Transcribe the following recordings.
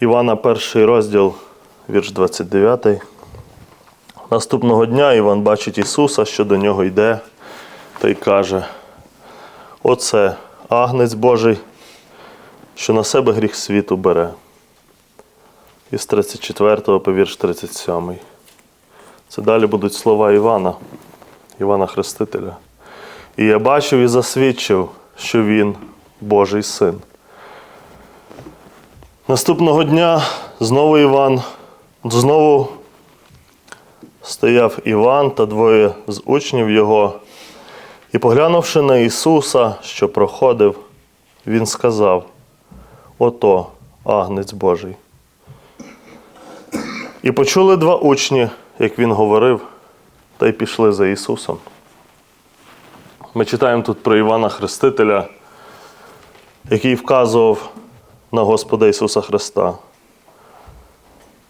Івана, перший розділ, вірш 29. Наступного дня Іван бачить Ісуса, що до нього йде, та й каже: Оце агнець Божий, що на себе гріх світу бере. Із 34 по вірш 37. Це далі будуть слова Івана, Івана Хрестителя. І я бачив і засвідчив, що він Божий син. Наступного дня знову Іван, знову стояв Іван та двоє з учнів його, і, поглянувши на Ісуса, що проходив, Він сказав: Ото агнець Божий. І почули два учні, як він говорив, та й пішли за Ісусом. Ми читаємо тут про Івана Хрестителя, який вказував на Господа Ісуса Христа.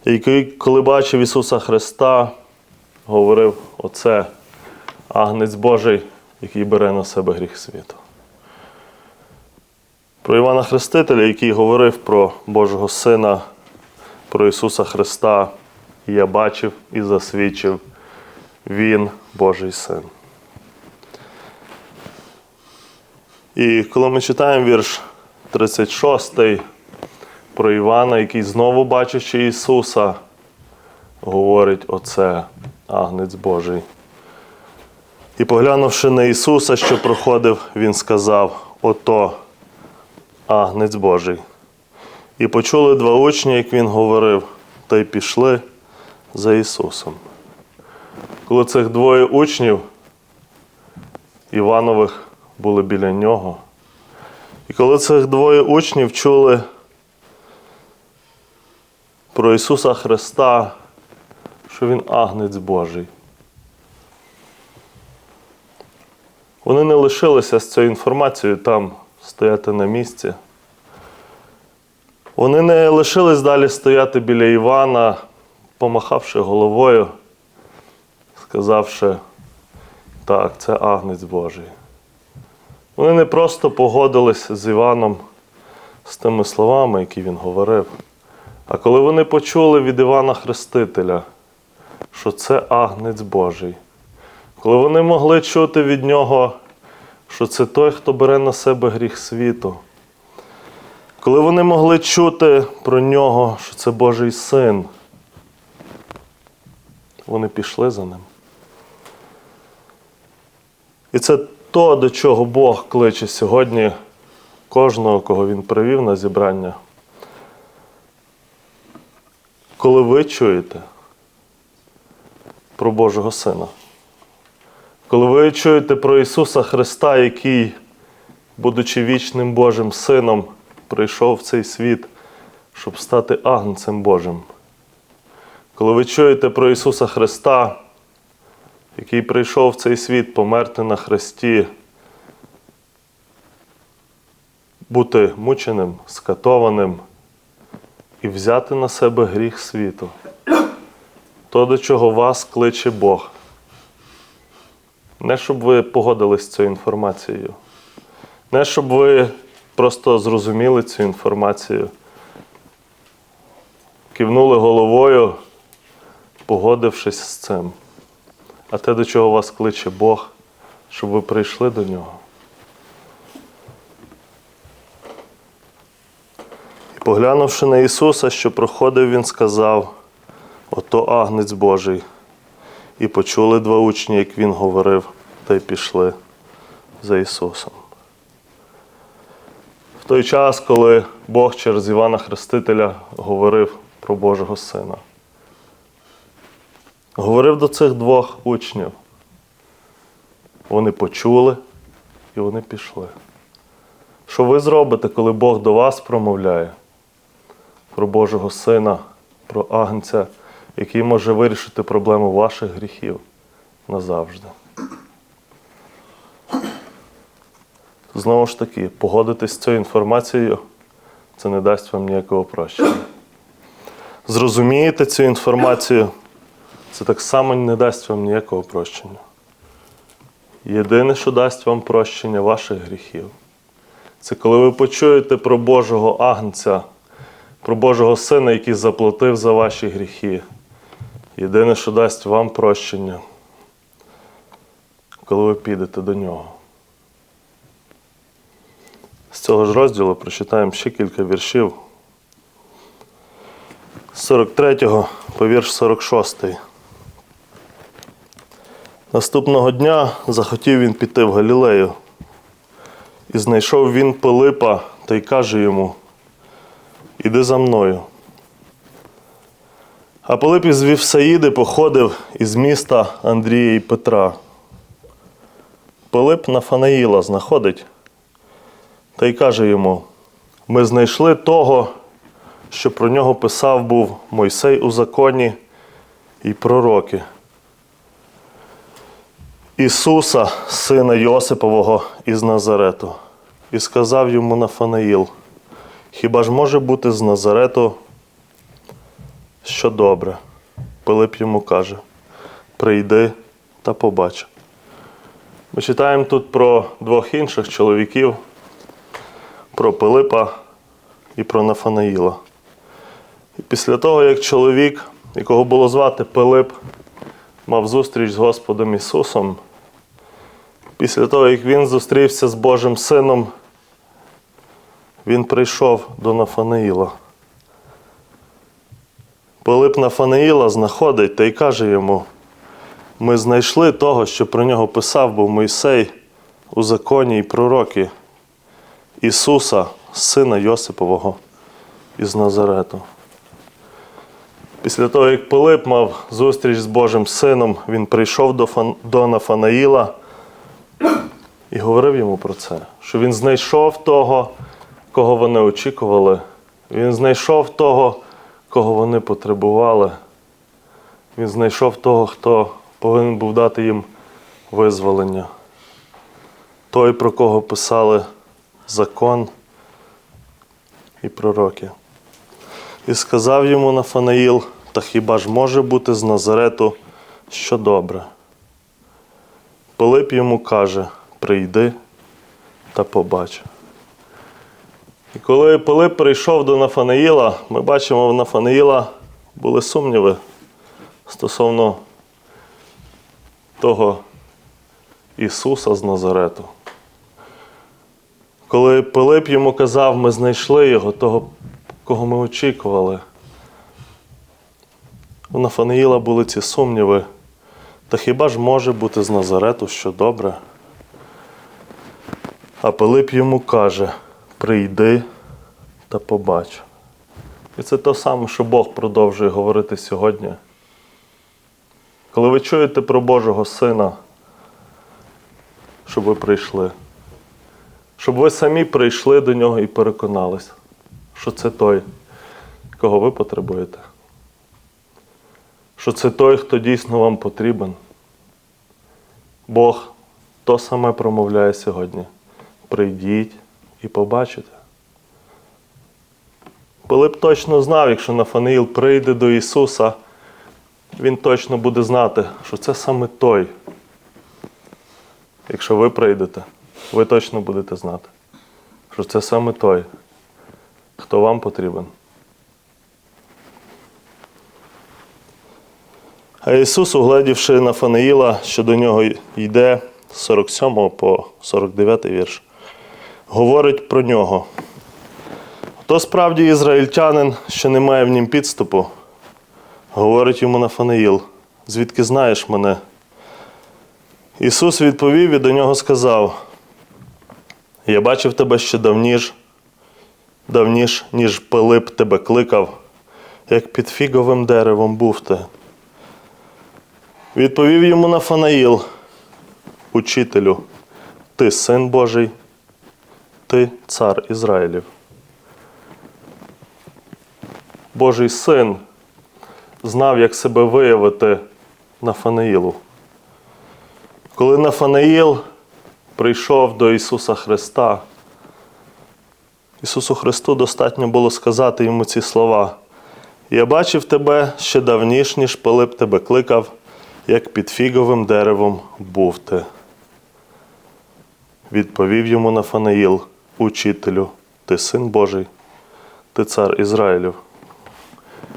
І коли бачив Ісуса Христа, говорив: Оце агнець Божий, який бере на себе гріх світу. Про Івана Хрестителя, який говорив про Божого Сина, про Ісуса Христа, я бачив і засвідчив, Він Божий Син. І коли ми читаємо вірш 36 про Івана, який знову бачачи Ісуса, говорить оце агнець Божий. І поглянувши на Ісуса, що проходив, Він сказав: Ото агнець Божий. І почули два учні, як Він говорив, та й пішли за Ісусом. Коли цих двоє учнів Іванових були біля нього. І коли цих двоє учнів чули про Ісуса Христа, що Він агнець Божий, вони не лишилися з цією інформацією там стояти на місці. Вони не лишились далі стояти біля Івана, помахавши головою, сказавши, так, це агнець Божий. Вони не просто погодились з Іваном з тими словами, які він говорив. А коли вони почули від Івана Хрестителя, що це агнець Божий, коли вони могли чути від нього, що це той, хто бере на себе гріх світу, коли вони могли чути про нього, що це Божий син, вони пішли за ним. І це то, до чого Бог кличе сьогодні кожного, кого Він привів на зібрання. Коли ви чуєте про Божого Сина, коли ви чуєте про Ісуса Христа, який, будучи вічним Божим Сином, прийшов в цей світ, щоб стати агнцем Божим. Коли ви чуєте про Ісуса Христа, який прийшов в цей світ померти на хресті, бути мученим, скатованим і взяти на себе гріх світу, то, до чого вас кличе Бог. Не щоб ви погодились з цією інформацією, не щоб ви просто зрозуміли цю інформацію, кивнули головою, погодившись з цим а те, до чого вас кличе Бог, щоб ви прийшли до нього. Поглянувши на Ісуса, що проходив, Він сказав: Ото агнець Божий. І почули два учні, як Він говорив, та й пішли за Ісусом. В той час, коли Бог через Івана Хрестителя говорив про Божого Сина говорив до цих двох учнів. Вони почули і вони пішли. Що ви зробите, коли Бог до вас промовляє про Божого Сина, про Агнця, який може вирішити проблему ваших гріхів назавжди? Знову ж таки, погодитись з цією інформацією, це не дасть вам ніякого прощення. Зрозумієте цю інформацію, це так само не дасть вам ніякого прощення. Єдине, що дасть вам прощення ваших гріхів, це коли ви почуєте про Божого Агнця, про Божого Сина, який заплатив за ваші гріхи. Єдине, що дасть вам прощення, коли ви підете до нього. З цього ж розділу прочитаємо ще кілька віршів. З 43 по вірш 46. Наступного дня захотів він піти в Галілею. І знайшов він Пилипа та й каже йому: Іди за мною. А Пилип із Вівсаїди походив із міста Андрія і Петра. Пилип Нафанаїла знаходить та й каже йому: Ми знайшли того, що про нього писав був Мойсей у законі і пророки. Ісуса, сина Йосипового із Назарету, і сказав йому Нафанаїл, хіба ж може бути з Назарету, що добре? Пилип йому каже: Прийди та побач. Ми читаємо тут про двох інших чоловіків, про Пилипа і про Нафанаїла. І після того, як чоловік, якого було звати Пилип, мав зустріч з Господом Ісусом, після того, як він зустрівся з Божим Сином, він прийшов до Нафанаїла. Пилип Нафанаїла знаходить та й каже йому: ми знайшли того, що про нього писав був Мойсей у законі і пророки Ісуса, сина Йосипового із Назарету. Після того, як Пилип мав зустріч з Божим Сином, він прийшов до, Фан... до Нафанаїла і говорив йому про це, що він знайшов того, кого вони очікували. Він знайшов того, кого вони потребували. Він знайшов того, хто повинен був дати їм визволення. Той, про кого писали закон і пророки. І сказав йому Нафанаїл, та хіба ж може бути з Назарету що добре? Пилип йому каже: прийди та побач. І коли Пилип прийшов до Нафанаїла, ми бачимо, в Нафанаїла були сумніви стосовно того Ісуса з Назарету. Коли Пилип йому казав, ми знайшли його, того, кого ми очікували. У Нафанаїла були ці сумніви. Та хіба ж може бути з Назарету що добре? А Пилип йому каже: прийди та побач. І це те саме, що Бог продовжує говорити сьогодні. Коли ви чуєте про Божого Сина, щоб ви прийшли, щоб ви самі прийшли до нього і переконались, що це той, кого ви потребуєте. Що це той, хто дійсно вам потрібен. Бог то саме промовляє сьогодні. Прийдіть і побачите. Пилип точно знав, якщо Нафанаїл прийде до Ісуса, він точно буде знати, що це саме той. Якщо ви прийдете, ви точно будете знати, що це саме той, хто вам потрібен. А Ісус, угледівши Нафанаїла, що до нього йде з 47 по 49 вірш, говорить про нього. То справді ізраїльтянин, що не має в нім підступу, говорить йому Нафанаїл, звідки знаєш мене? Ісус відповів і до нього сказав: Я бачив тебе ще давніш, давніш, ніж Пилип тебе кликав, як під фіговим деревом був ти. Відповів йому Нафанаїл, учителю, ти син Божий, ти цар Ізраїлів. Божий син знав, як себе виявити Нафанаїлу. Коли Нафанаїл прийшов до Ісуса Христа, Ісусу Христу достатньо було сказати йому ці слова. Я бачив тебе ще давніш, ніж Пилип тебе кликав, як під фіговим деревом був ти. Відповів йому Нафанаїл, учителю, ти син Божий, ти цар Ізраїлів.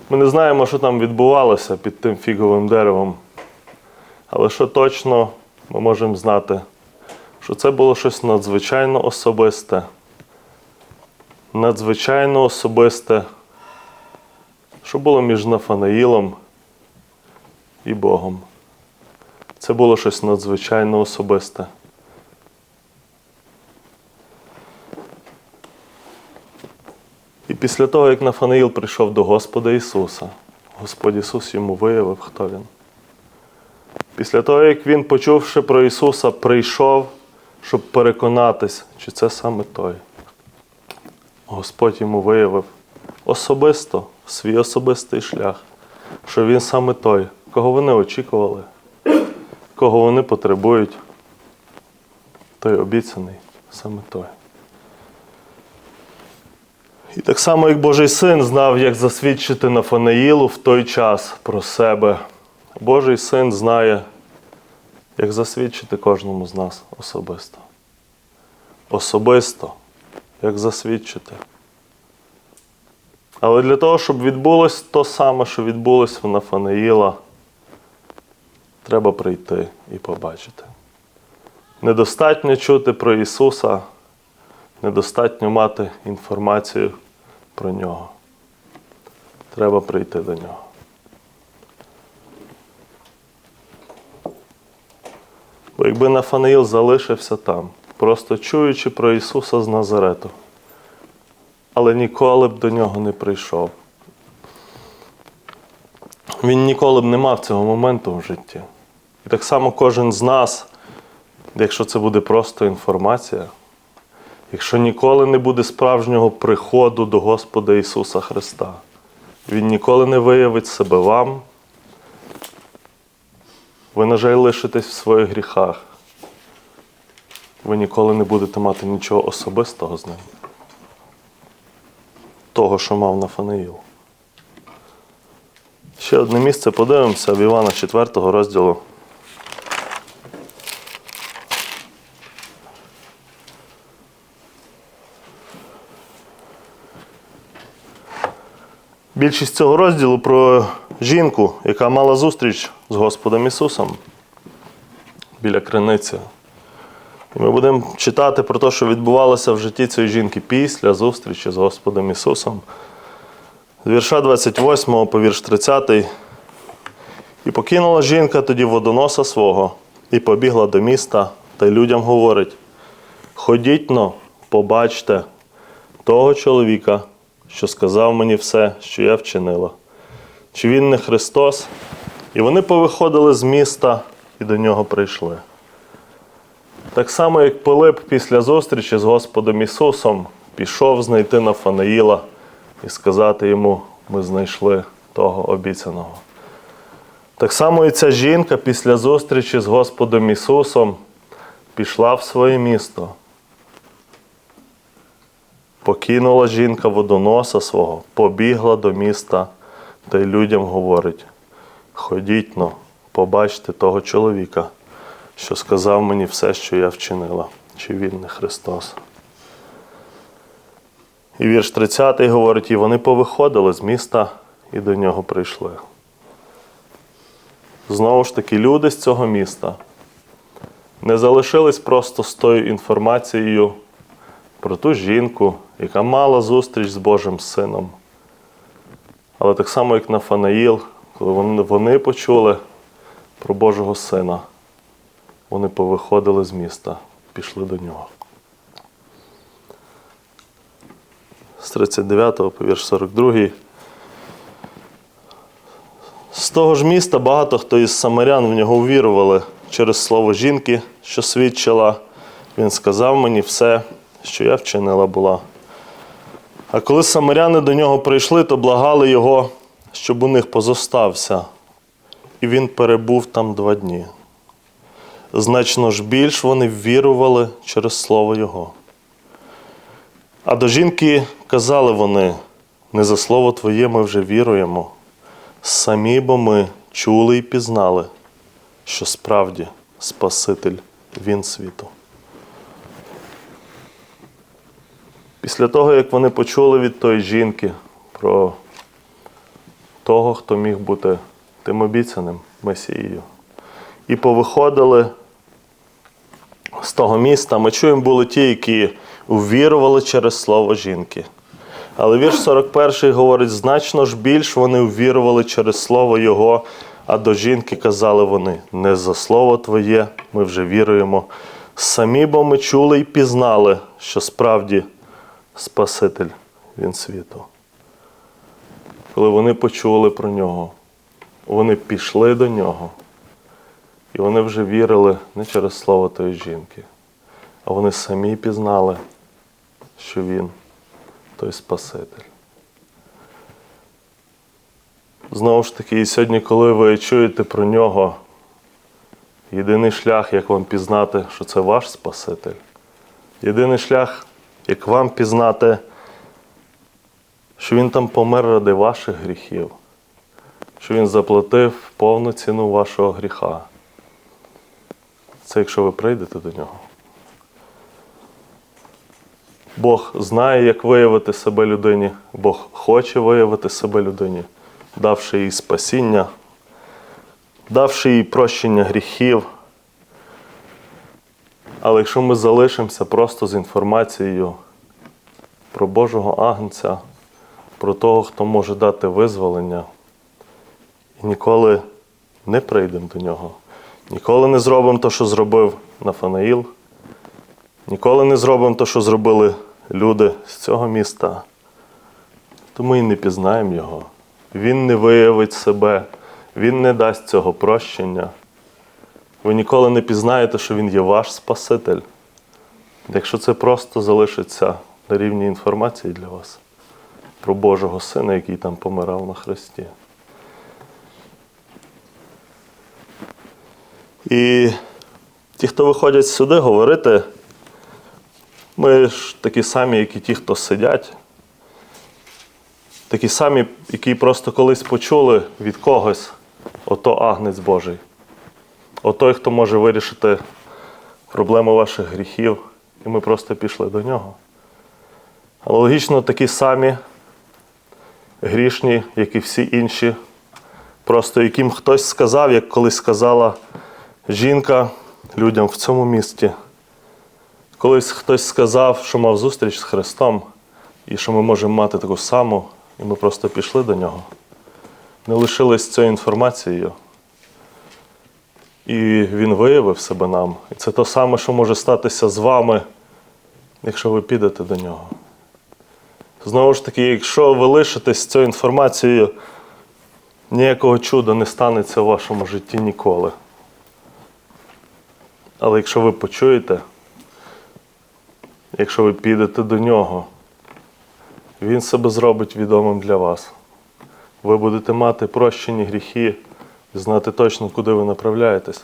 Ми не знаємо, що там відбувалося під тим фіговим деревом. Але що точно ми можемо знати, що це було щось надзвичайно особисте. Надзвичайно особисте, що було між Нафанаїлом і Богом. Це було щось надзвичайно особисте. Після того, як Нафанаїл прийшов до Господа Ісуса, Господь Ісус йому виявив, хто він. Після того, як він, почувши про Ісуса, прийшов, щоб переконатись, чи це саме той. Господь йому виявив особисто свій особистий шлях, що він саме той, кого вони очікували, кого вони потребують. Той обіцяний саме той. І так само, як Божий син знав, як засвідчити Нафанаїлу в той час про себе. Божий син знає, як засвідчити кожному з нас особисто. Особисто, як засвідчити. Але для того, щоб відбулось то саме, що відбулось в Нафанаїла, треба прийти і побачити. Недостатньо чути про Ісуса, недостатньо мати інформацію про Нього. Треба прийти до Нього. Бо якби Нафанаїл залишився там, просто чуючи про Ісуса з Назарету, але ніколи б до нього не прийшов. Він ніколи б не мав цього моменту в житті. І так само кожен з нас, якщо це буде просто інформація, якщо ніколи не буде справжнього приходу до Господа Ісуса Христа, Він ніколи не виявить себе вам. Ви, на жаль, лишитесь в своїх гріхах. Ви ніколи не будете мати нічого особистого з ним. Того, що мав Нафанаїл. Ще одне місце подивимося в Івана 4 розділу. Більшість цього розділу про жінку, яка мала зустріч з Господом Ісусом біля криниці. І ми будемо читати про те, що відбувалося в житті цієї жінки після зустрічі з Господом Ісусом. З вірша 28 по вірш 30. І покинула жінка тоді водоноса свого, і побігла до міста, та й людям говорить: Ходіть но, побачте того чоловіка, що сказав мені все, що я вчинила. Чи він не Христос? І вони повиходили з міста і до нього прийшли. Так само, як Пилип після зустрічі з Господом Ісусом пішов знайти Нафанаїла і сказати йому: ми знайшли того обіцяного. Так само і ця жінка після зустрічі з Господом Ісусом пішла в своє місто. Покинула жінка водоноса свого, побігла до міста та й людям говорить: ходіть но, побачте того чоловіка, що сказав мені все, що я вчинила, чи він не Христос. І вірш 30 говорить, і вони повиходили з міста і до нього прийшли. Знову ж таки, люди з цього міста не залишились просто з тою інформацією про ту жінку, яка мала зустріч з Божим Сином. Але так само, як Нафанаїл, коли вони, почули про Божого Сина, вони повиходили з міста, пішли до нього. З 39 по вірш 42. З того ж міста багато хто із самарян в нього увірували через слово жінки, що свідчила. Він сказав мені все, що я вчинила була. А коли самаряни до нього прийшли, то благали його, щоб у них позостався. І він перебув там два дні. Значно ж більш вони ввірували через слово Його. А до жінки казали вони: не за слово Твоє ми вже віруємо. Самі бо ми чули і пізнали, що справді Спаситель Він світу. Після того, як вони почули від тої жінки про того, хто міг бути тим обіцяним Месією, і повиходили з того міста, ми чуємо, були ті, які увірували через слово жінки. Але вірш 41 говорить, значно ж більш вони увірували через слово Його, а до жінки казали вони: не за слово Твоє ми вже віруємо. Самі бо ми чули і пізнали, що справді Спаситель Він світу. Коли вони почули про нього, вони пішли до нього. І вони вже вірили не через слово тої жінки, а вони самі пізнали, що він той Спаситель. Знову ж таки, і сьогодні, коли ви чуєте про нього, єдиний шлях, як вам пізнати, що це ваш Спаситель. Єдиний шлях, як вам пізнати, що Він там помер ради ваших гріхів, що Він заплатив повну ціну вашого гріха. Це якщо ви прийдете до нього. Бог знає, як виявити себе людині, Бог хоче виявити себе людині, давши їй спасіння, давши їй прощення гріхів. Але якщо ми залишимося просто з інформацією про Божого Агнця, про того, хто може дати визволення, і ніколи не прийдемо до нього, ніколи не зробимо те, що зробив Нафанаїл, ніколи не зробимо те, що зробили люди з цього міста, то ми і не пізнаємо його. Він не виявить себе, він не дасть цього прощення. Ви ніколи не пізнаєте, що він є ваш Спаситель, якщо це просто залишиться на рівні інформації для вас про Божого Сина, який там помирав на Христі. І ті, хто виходять сюди говорити, ми ж такі самі, як і ті, хто сидять, такі самі, які просто колись почули від когось ото агнець Божий. Отой, хто може вирішити проблему ваших гріхів, і ми просто пішли до нього. Але логічно такі самі грішні, як і всі інші, просто яким хтось сказав, як колись сказала жінка людям в цьому місті. Колись хтось сказав, що мав зустріч з Христом, і що ми можемо мати таку саму, і ми просто пішли до нього. Не лишились цією інформацією. І він виявив себе нам. І це те саме, що може статися з вами, якщо ви підете до нього. Знову ж таки, якщо ви лишитесь цією інформацією, ніякого чуда не станеться в вашому житті ніколи. Але якщо ви почуєте, якщо ви підете до нього, він себе зробить відомим для вас. Ви будете мати прощені гріхи і знати точно, куди ви направляєтесь.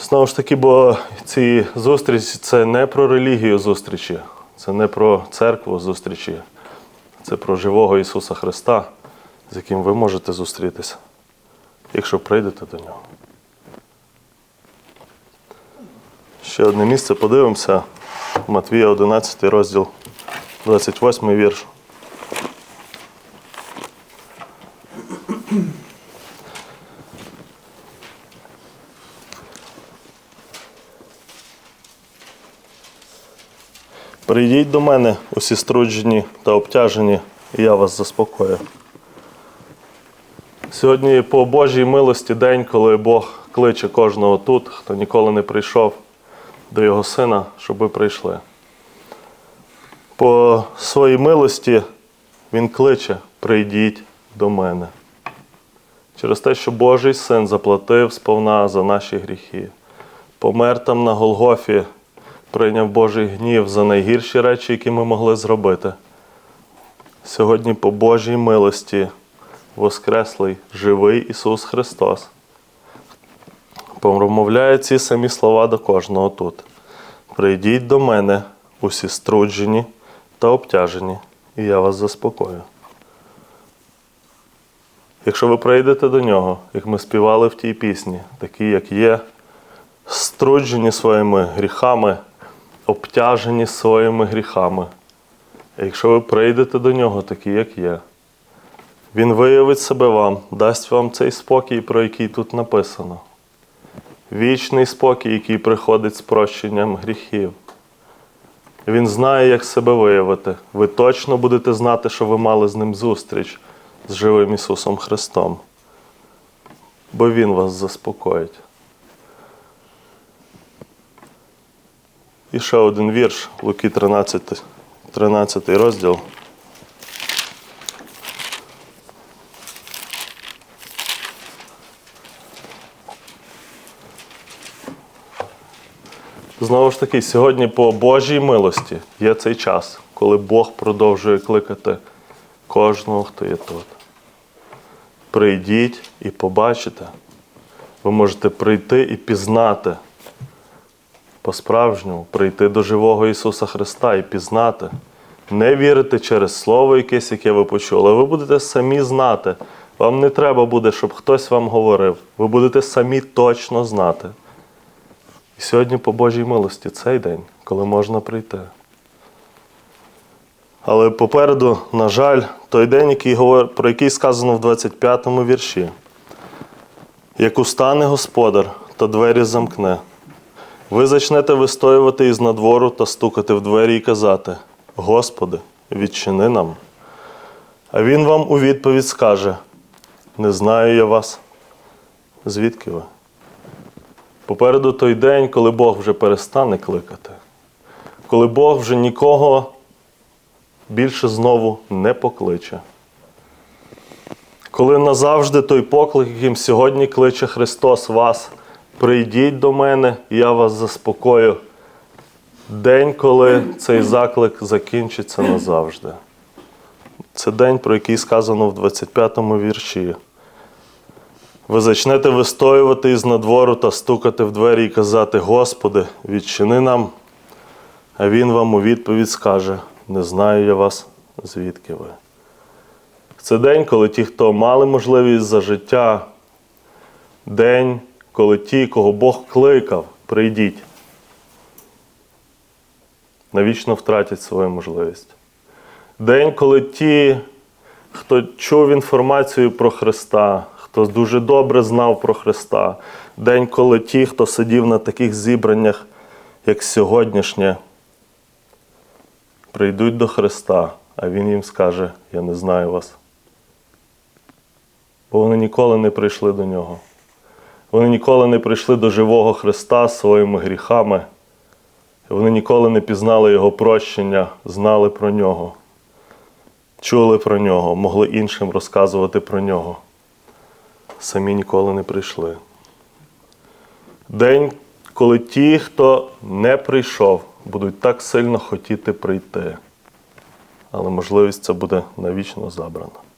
Знову ж таки, бо ці зустрічі це не про релігію зустрічі, це не про церкву зустрічі, це про живого Ісуса Христа, з яким ви можете зустрітися, якщо прийдете до нього. Ще одне місце подивимося. Матвія 11 розділ, 28 вірш. Прийдіть до мене, усі струджені та обтяжені, і я вас заспокою. Сьогодні по Божій милості день, коли Бог кличе кожного тут, хто ніколи не прийшов до Його Сина, щоб ви прийшли. По своїй милості Він кличе, прийдіть до мене. Через те, що Божий син заплатив сповна за наші гріхи, помер там на Голгофі, прийняв Божий гнів за найгірші речі, які ми могли зробити. Сьогодні по Божій милості Воскреслий, живий Ісус Христос промовляє ці самі слова до кожного тут. Прийдіть до мене, усі струджені та обтяжені, і я вас заспокою. Якщо ви прийдете до нього, як ми співали в тій пісні, такі, як є, струджені своїми гріхами, обтяжені своїми гріхами. А якщо ви прийдете до нього такі, як є, він виявить себе вам, дасть вам цей спокій, про який тут написано. Вічний спокій, який приходить з прощенням гріхів. Він знає, як себе виявити. Ви точно будете знати, що ви мали з ним зустріч з живим Ісусом Христом. Бо Він вас заспокоїть. І ще один вірш, Луки 13, 13 розділ. Знову ж таки, сьогодні по Божій милості є цей час, коли Бог продовжує кликати кожного, хто є тут. Прийдіть і побачите. Ви можете прийти і пізнати по-справжньому, прийти до живого Ісуса Христа і пізнати. Не вірити через слово якесь, яке ви почули. Ви будете самі знати. Вам не треба буде, щоб хтось вам говорив. Ви будете самі точно знати. І сьогодні, по Божій милості, цей день, коли можна прийти. Але попереду, на жаль, той день, який про який сказано в 25-му вірші. Як устане господар, то двері замкне. Ви зачнете вистоювати із надвору та стукати в двері і казати: Господи, відчини нам. А він вам у відповідь скаже: Не знаю я вас. Звідки ви? Попереду той день, коли Бог вже перестане кликати, коли Бог вже нікого більше знову не покличе. Коли назавжди той поклик, яким сьогодні кличе Христос вас, прийдіть до мене, я вас заспокою. День, коли цей заклик закінчиться назавжди. Це день, про який сказано в 25-му вірші. Ви зачнете вистоювати із надвору та стукати в двері і казати: Господи, відчини нам, а Він вам у відповідь скаже: Не знаю я вас, звідки ви. Це день, коли ті, хто мали можливість за життя, день, коли ті, кого Бог кликав, прийдіть, навічно втратять свою можливість. День, коли ті, хто чув інформацію про Христа, хто дуже добре знав про Христа, день, коли ті, хто сидів на таких зібраннях, як сьогоднішнє, прийдуть до Христа, а Він їм скаже: Я не знаю вас. Бо вони ніколи не прийшли до нього. Вони ніколи не прийшли до живого Христа своїми гріхами. Вони ніколи не пізнали Його прощення, знали про нього, чули про нього, могли іншим розказувати про нього. Самі ніколи не прийшли. День, коли ті, хто не прийшов, будуть так сильно хотіти прийти, але можливість це буде навічно забрана.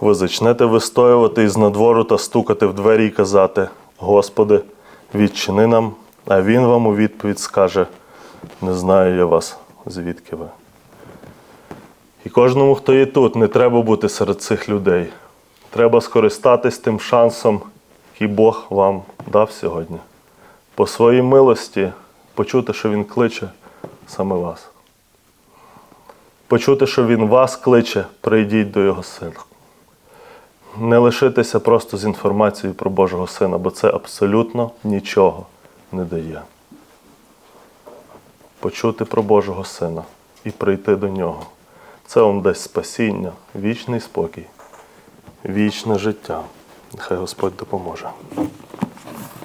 Ви зачнете вистоювати із надвору та стукати в двері і казати: Господи, відчини нам, а Він вам у відповідь скаже: Не знаю я вас, звідки ви. І кожному, хто є тут, не треба бути серед цих людей. Треба скористатись тим шансом, який Бог вам дав сьогодні. По своїй милості почути, що Він кличе саме вас. Почути, що Він вас кличе, прийдіть до Його Сина. Не лишитися просто з інформацією про Божого Сина, бо це абсолютно нічого не дає. Почути про Божого Сина і прийти до нього. Це вам дасть спасіння, вічний спокій, вічне життя. Нехай Господь допоможе.